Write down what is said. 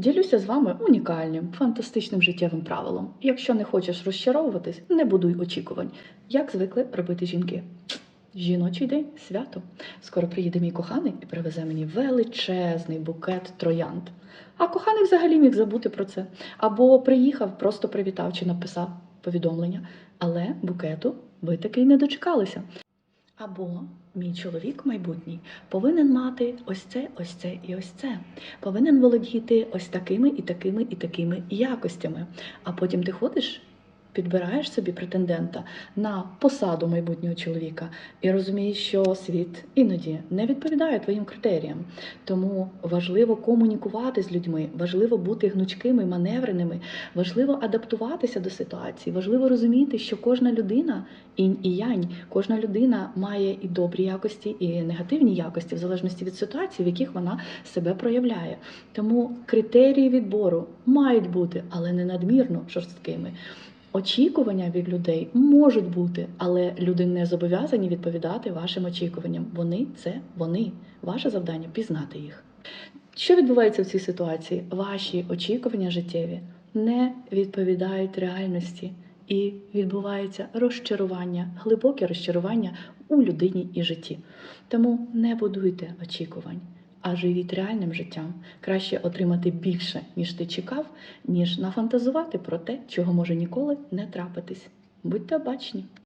Ділюся з вами унікальним, фантастичним життєвим правилом. Якщо не хочеш розчаровуватись, не будуй очікувань, як звикли робити жінки. Жіночий день свято. Скоро приїде мій коханий і привезе мені величезний букет троянд. А коханий взагалі міг забути про це. Або приїхав, просто привітав чи написав повідомлення. Але букету ви таки й не дочекалися. Або мій чоловік майбутній повинен мати ось це, ось це і ось це. Повинен володіти ось такими і такими і такими якостями. А потім ти ходиш, підбираєш собі претендента на посаду майбутнього чоловіка і розумієш, що світ іноді не відповідає твоїм критеріям. Тому важливо комунікувати з людьми, важливо бути гнучкими, маневреними, важливо адаптуватися до ситуації, важливо розуміти, що кожна людина інь і янь, кожна людина має і добрі якості, і негативні якості, в залежності від ситуації, в яких вона себе проявляє. Тому критерії відбору мають бути, але не надмірно жорсткими. Очікування від людей можуть бути, але люди не зобов'язані відповідати вашим очікуванням. Вони це вони. Ваше завдання пізнати їх. Що відбувається в цій ситуації? Ваші очікування життєві не відповідають реальності, і відбувається розчарування, глибоке розчарування у людині і житті. Тому не будуйте очікувань, а живіть реальним життям. Краще отримати більше, ніж ти чекав, ніж нафантазувати про те, чого може ніколи не трапитись. Будьте обачні.